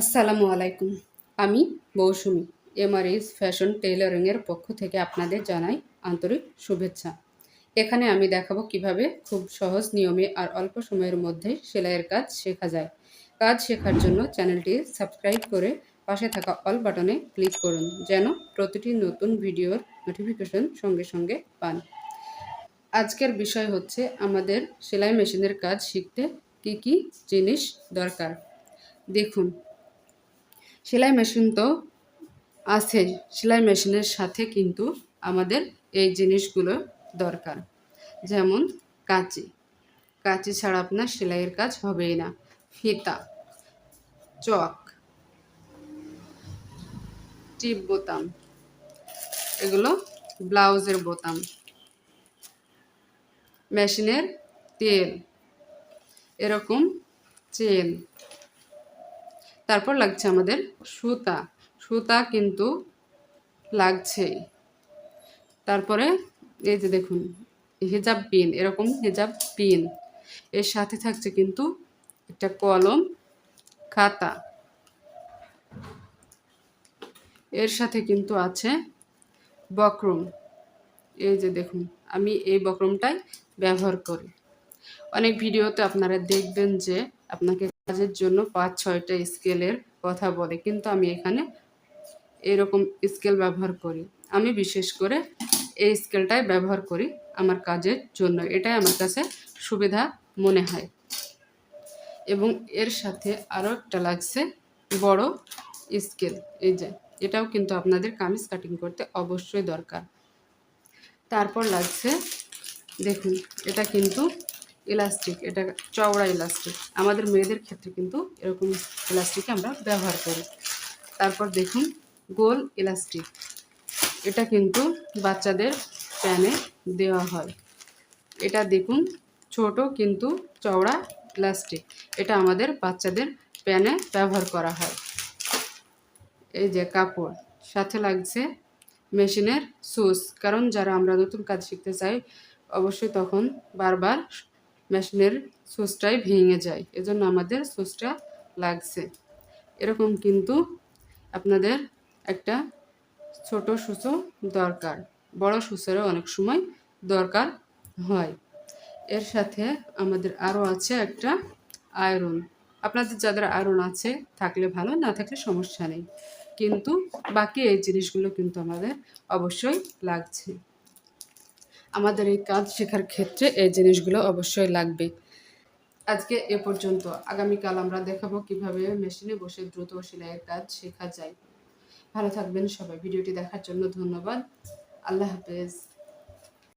আসসালামু আলাইকুম। আমি মৌসুমি, এমআরএস ফ্যাশন টেইলরিংয়ের পক্ষ থেকে আপনাদের জানাই আন্তরিক শুভেচ্ছা। এখানে আমি দেখাবো কীভাবে খুব সহজ নিয়মে আর অল্প সময়ের মধ্যে সেলাইয়ের কাজ শেখা যায়। কাজ শেখার জন্য চ্যানেলটি সাবস্ক্রাইব করে পাশে থাকা অল বাটনে ক্লিক করুন, যেন প্রতিটি নতুন ভিডিওর নোটিফিকেশন সঙ্গে সঙ্গে পান। আজকের বিষয় হচ্ছে আমাদের সেলাই মেশিনের কাজ শিখতে কি কি জিনিস দরকার। দেখুন সেলাই মেশিন তো আছে। সেলাই মেশিনের সাথে কিন্তু আমাদের এই জিনিসগুলো দরকার। যেমন কাঁচি। কাঁচি ছাড়া আপনার সেলাইয়ের কাজ হবেই না। ফিতা। চক। টিপ বোতাম। এগুলো ব্লাউজের বোতাম। মেশিনের তেল। এরকম চেন তারপর লাগছে আমাদের সুতা। সুতা কিন্তু লাগছেই। তারপরে এই যে দেখুন, হেজাব পিন এরকম হেজাব পিন এর সাথে থাকছে কিন্তু একটা কলম, খাতা। এর সাথে কিন্তু আছে বক্রম। এই যে দেখুন, আমি এই বক্রমটাই ব্যবহার করি। অনেক ভিডিওতে আপনারা দেখবেন যে আপনাকে কাজের জন্য পাঁচ, ছয়টা স্কেলের কথা বলে, কিন্তু আমি এখানে এরকম স্কেল ব্যবহার করি। আমি বিশেষ করে এই স্কেলটাই ব্যবহার করি আমার কাজের জন্য। এটাই আমার কাছে সুবিধা মনে হয়। এবং এর সাথে আরও একটা লাগছে বড় স্কেল। এই যে, এটাও কিন্তু আপনাদের কামিজ কাটিং করতে অবশ্যই দরকার। তারপর লাগছে, দেখুন, এটা কিন্তু ইলাস্টিক, এটা চওড়া ইলাস্টিক। আমাদের মেয়েদের ক্ষেত্রে কিন্তু এরকম ইলাস্টিক আমরা ব্যবহার করি। তারপর দেখুন, গোল ইলাস্টিক। এটা কিন্তু বাচ্চাদের প্যানে দেওয়া হয়। এটা দেখুন, ছোট কিন্তু চওড়া ইলাস্টিক। এটা আমাদের বাচ্চাদের প্যানে ব্যবহার করা হয়। এই যে কাপড়, সাথে লাগছে মেশিনের সুস কারণ যারা আমরা নতুন কাজ শিখতে চাই, অবশ্যই তখন বারবার মেশিনের সুচটাই ভেঙে যায়। এজন্য আমাদের সুচটা লাগছে। এরকম কিন্তু আপনাদের একটা ছোট সুচো দরকার। বড় সুচেরও অনেক সময় দরকার হয়। এর সাথে আমাদের আরও আছে একটা আয়রন। আপনাদের যাদের আয়রন আছে, থাকলে ভালো, না থাকলে সমস্যা নেই। কিন্তু বাকি এই জিনিসগুলো কিন্তু আমাদের অবশ্যই লাগছে। আমাদের এই কাজ শেখার ক্ষেত্রে এই জিনিসগুলো অবশ্যই লাগবে। আজকে এ পর্যন্ত। আগামীকাল আমরা দেখাবো কীভাবে মেশিনে বসে দ্রুত সেলাইয়ের কাজ শেখা যায়। ভালো থাকবেন সবাই। ভিডিওটি দেখার জন্য ধন্যবাদ। আল্লাহ হাফেজ।